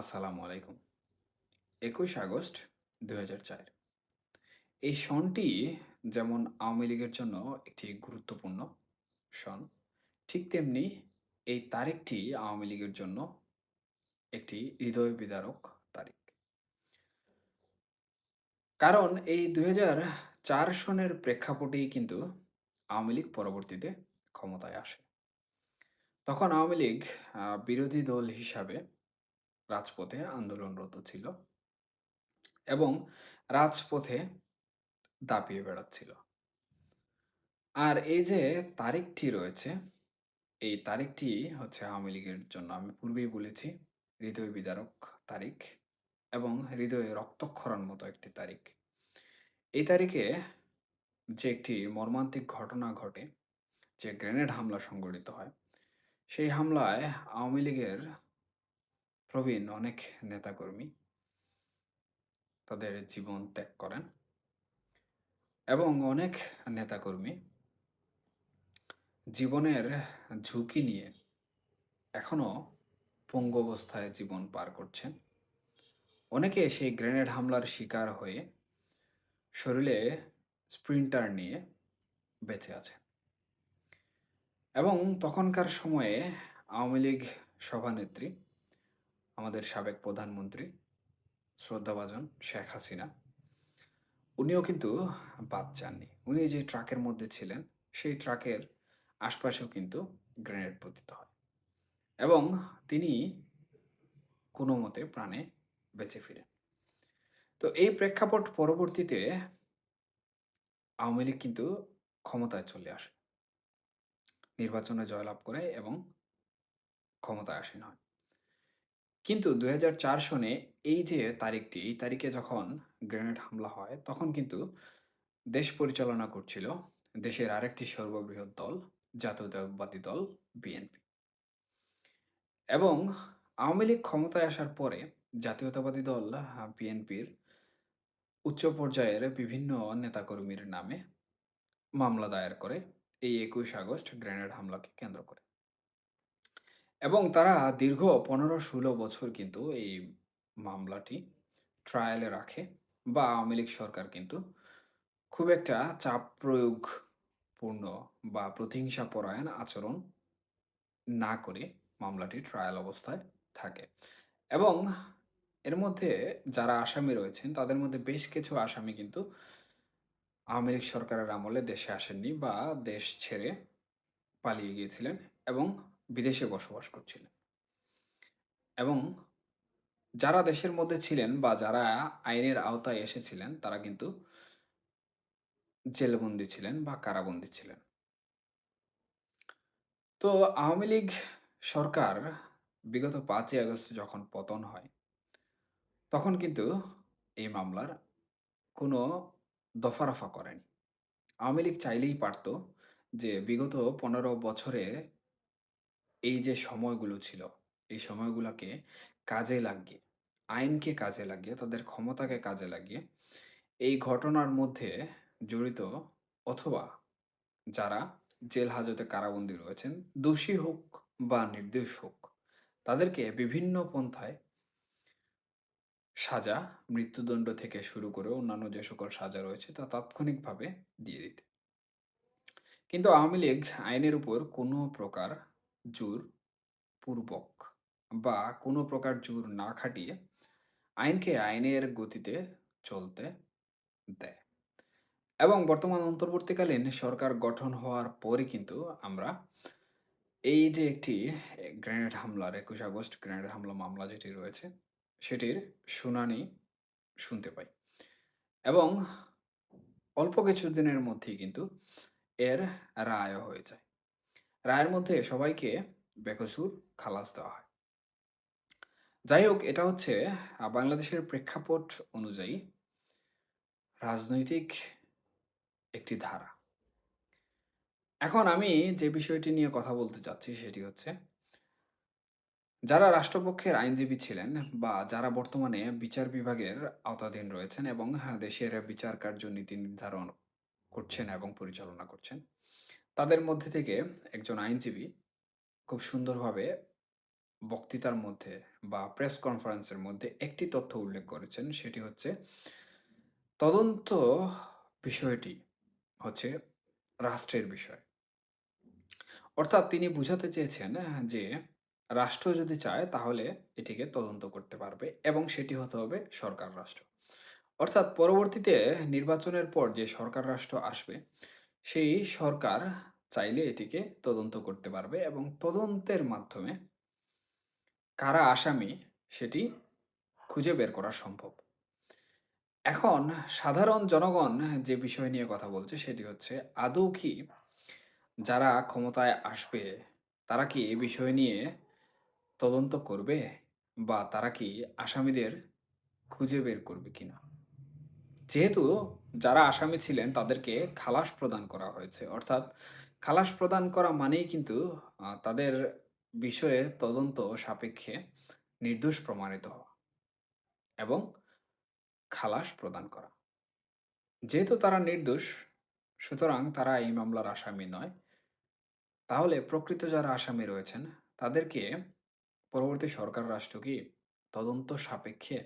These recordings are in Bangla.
আসসালামু আলাইকুম। একুশ আগস্ট হাজার চার। এই সনটি যেমন আওয়ামী লীগের জন্য একটি গুরুত্বপূর্ণ সন ঠিক তেমনি এই তারিখটি আওয়ামী লীগের জন্য একটি হৃদয় বিদারক তারিখ। কারণ এই দুই চার সনের প্রেক্ষাপটেই কিন্তু আওয়ামী লীগ পরবর্তীতে ক্ষমতায় আসে। তখন আওয়ামী লীগ বিরোধী দল হিসাবে রাজপথে আন্দোলনরত ছিল এবং রাজপথে দাপিয়ে বেড়াচ্ছিল। আর এই যে তারিখটি রয়েছে, এই তারিখটি হচ্ছে আওয়ামী লীগের জন্য আমি পূর্বেই বলেছি, হৃদয় বিদারক তারিখ এবং হৃদয়ে রক্তক্ষরণ মতো একটি তারিখ। এই তারিখে যে একটি মর্মান্তিক ঘটনা ঘটে, যে গ্রেনেড হামলা সংঘটিত হয়, সেই হামলায় আওয়ামী লীগের প্রবীণ অনেক নেতাকর্মী তাদের জীবন ত্যাগ করেন এবং অনেক নেতাকর্মী জীবনের ঝুঁকি নিয়ে এখনও পঙ্গু অবস্থায় জীবন পার করছেন। অনেকে সেই গ্রেনেড হামলার শিকার হয়ে শরীরে স্প্রিন্টার নিয়ে বেঁচে আছে এবং তখনকার সময়ে আওয়ামী লীগ সভানেত্রী আমাদের সাবেক প্রধানমন্ত্রী শ্রদ্ধাভাজন শেখ হাসিনা। উনিও কিন্তু বাদ যাননি। উনি যে ট্রাকের মধ্যে ছিলেন, সেই ট্রাকের আশপাশেও কিন্তু গ্রেনেড পতিত হয় এবং তিনি কোনো মতে প্রাণে বেঁচে ফিরেন। তো এই প্রেক্ষাপট পরবর্তীতে আওয়ামী লীগ কিন্তু ক্ষমতায় চলে আসে। নির্বাচনে জয়লাভ করে এবং ক্ষমতায় আসীন হয়। কিন্তু দুই হাজার চার সনে এই যে তারিখটি, এই তারিখে যখন গ্রেনেড হামলা হয়, তখন কিন্তু দেশ পরিচালনা করছিল দেশের আরেকটি সর্ববৃহৎ দল, জাতীয়তাবাদী দল, বিএনপি। এবং আওয়ামী লীগ ক্ষমতায় আসার পরে জাতীয়তাবাদী দল বিএনপির উচ্চ পর্যায়ের বিভিন্ন নেতাকর্মীর নামে মামলা দায়ের করে এই একুশ আগস্ট গ্রেনেড হামলাকে কেন্দ্র করে। এবং তারা দীর্ঘ পনেরো ষোলো বছর কিন্তু এই মামলাটি ট্রায়ালে রাখে বা আওয়ামী লীগ সরকার কিন্তু খুব একটা চাপ প্রয়োগপূর্ণ বা প্রতিহিংসা পরায়ণ আচরণ না করে মামলাটি ট্রায়াল অবস্থায় থাকে। এবং এর মধ্যে যারা আসামি রয়েছেন, তাদের মধ্যে বেশ কিছু আসামি কিন্তু আওয়ামী লীগ সরকারের আমলে দেশে আসেননি বা দেশ ছেড়ে পালিয়ে গিয়েছিলেন এবং বিদেশে বসবাস করছিলেন। এবং যারা দেশের মধ্যে ছিলেন বা যারা আইনের আওতায় এসেছিলেন, তারা কিন্তু জেলবন্দি ছিলেন বা কারাবন্দি ছিলেন। তো আওয়ামী লীগ সরকার বিগত পাঁচই আগস্ট যখন পতন হয়, তখন কিন্তু এই মামলার কোনো দফারফা করেনি। আওয়ামী লীগ চাইলেই পারত যে বিগত পনেরো বছরে এই যে সময়গুলো ছিল, এই সময়গুলোকে কাজে লাগিয়ে, আইনকে কাজে লাগিয়ে, তাদের ক্ষমতাকে কাজে লাগিয়ে এই ঘটনার মধ্যে জড়িত অথবা যারা জেল হাজতে কারাবন্দী রয়েছেন, দোষী হোক বা নির্দোষ হোক, তাদেরকে বিভিন্ন পন্থায় সাজা, মৃত্যুদণ্ড থেকে শুরু করে অন্যান্য যে সকল সাজা রয়েছে তা তাৎক্ষণিকভাবে দিয়ে দিতে। কিন্তু আওয়ামী লীগ আইনের উপর কোনো প্রকার জোর পূর্বক বা কোনো প্রকার জোর না খাটিয়ে আইনকে আইনের গতিতে চলতে দেয়। এবং বর্তমান অন্তর্বর্তীকালীন সরকার গঠন হওয়ার পরে কিন্তু আমরা এই যে একটি গ্রেনেড হামলার, একুশ আগস্ট গ্রেনেড হামলা মামলা যেটি রয়েছে, সেটির শুনানি শুনতে পাই। এবং অল্প কিছু দিনের মধ্যেই কিন্তু এর রায় হয়ে যায়। রায়ের মধ্যে সবাইকে বেকসুর খালাস দেওয়া হয়। যাই হোক এটা হচ্ছে বাংলাদেশের প্রেক্ষাপট অনুযায়ী রাজনৈতিক একটি ধারা। এখন আমি যে বিষয়টি নিয়ে কথা বলতে চাচ্ছি সেটি হচ্ছে যারা রাষ্ট্রপক্ষের আইনজীবী ছিলেন বা যারা বর্তমানে বিচার বিভাগের আওতাধীন রয়েছেন এবং হ্যাঁ, দেশের বিচার কার্য নীতি নির্ধারণ করছেন এবং পরিচালনা করছেন তাদের মধ্যে থেকে একজন আইনজীবী খুব সুন্দরভাবে বক্তৃতার মধ্যে বা প্রেস কনফারেন্সের মধ্যে একটি তথ্য উল্লেখ করেছেন। সেটি হচ্ছে, তদন্ত বিষয়টি হচ্ছে রাষ্ট্রের বিষয়। অর্থাৎ তিনি বুঝাতে চেয়েছেন যে, রাষ্ট্র যদি চায় তাহলে এটিকে তদন্ত করতে পারবে এবং সেটি হতে হবে সরকার রাষ্ট্র। অর্থাৎ পরবর্তীতে নির্বাচনের পর যে সরকার রাষ্ট্র আসবে সেই সরকার চাইলে এটিকে তদন্ত করতে পারবে এবং তদন্তের মাধ্যমে কারা আসামি সেটি খুঁজে বের করা সম্ভব। এখন সাধারণ জনগণ যে বিষয় নিয়ে কথা বলছে সেটি হচ্ছে, আদৌ কি যারা ক্ষমতায় আসবে তারা কি এই বিষয় নিয়ে তদন্ত করবে বা তারা কি আসামিদের খুঁজে বের করবে কিনা? যেহেতু যারা আসামি ছিলেন, তাদেরকে খালাস প্রদান করা হয়েছে। অর্থাৎ খালাস প্রদান করা মানেই কিন্তু তাদের বিষয়ে তদন্ত সাপেক্ষে নির্দোষ প্রমাণিত হওয়া এবং খালাস প্রদান করা। যেহেতু তারা নির্দোষ, সুতরাং তারা এই মামলার আসামি নয়, তাহলে প্রকৃত যারা আসামি রয়েছেন, তাদেরকে পরবর্তী সরকার রাষ্ট্র কি তদন্ত সাপেক্ষে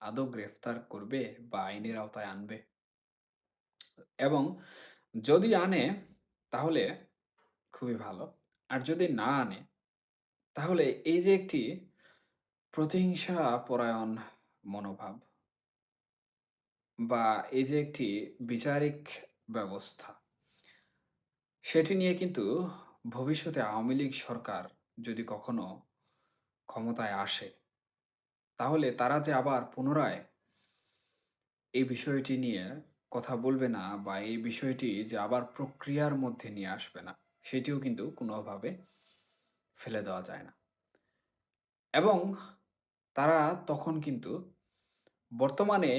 আদৌ গ্রেফতার করবে বা আইনের আওতায় আনবে? এবং যদি আনে, তাহলে খুবই ভালো। আর যদি না আনে, তাহলে এই যে একটি প্রতিহিংসা পরায়ণ মনোভাব বা এই যে একটি বিচারিক ব্যবস্থা, সেটি নিয়ে কিন্তু ভবিষ্যতে আওয়ামী লীগ সরকার যদি কখনো ক্ষমতায় আসে, তাহলে তারা যে আবার পুনরায় এই বিষয়টি নিয়ে কথা বলবে না বা এই বিষয়টি যে আবার প্রক্রিয়ার মধ্যে নিয়ে আসবে না, সেটিও কিন্তু কোনোভাবে ফেলে দেওয়া যায় না। এবং তারা তখন কিন্তু বর্তমানে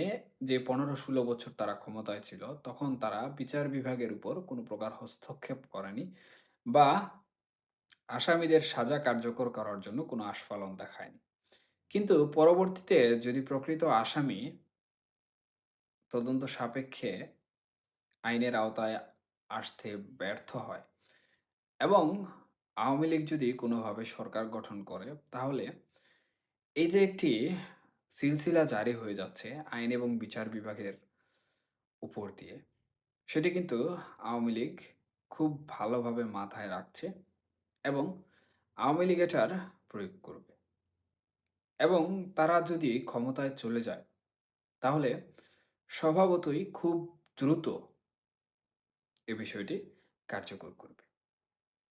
যে পনেরো ষোলো বছর তারা ক্ষমতায় ছিল, তখন তারা বিচার বিভাগের উপর কোনো প্রকার হস্তক্ষেপ করেনি বা আসামিদের সাজা কার্যকর করার জন্য কোনো আস্ফালন দেখায়নি। কিন্তু পরবর্তীতে যদি প্রকৃত আসামি তদন্ত সাপেক্ষে আইনের আওতায় আসতে ব্যর্থ হয়। এবং আওয়ামী লীগ যদি কোনোভাবে সরকার গঠন করে, তাহলে এই যে একটি সিলসিলা জারি হয়ে যাচ্ছে আইন এবং বিচার বিভাগের উপর দিয়ে, সেটি কিন্তু আওয়ামী লীগ খুব ভালোভাবে মাথায় রাখছে এবং আওয়ামী লীগ এটার প্রয়োগ করবে। এবং তারা যদি ক্ষমতায় চলে যায়, তাহলে স্বভাবতই খুব দ্রুত এ বিষয়টি কার্যকর করবে।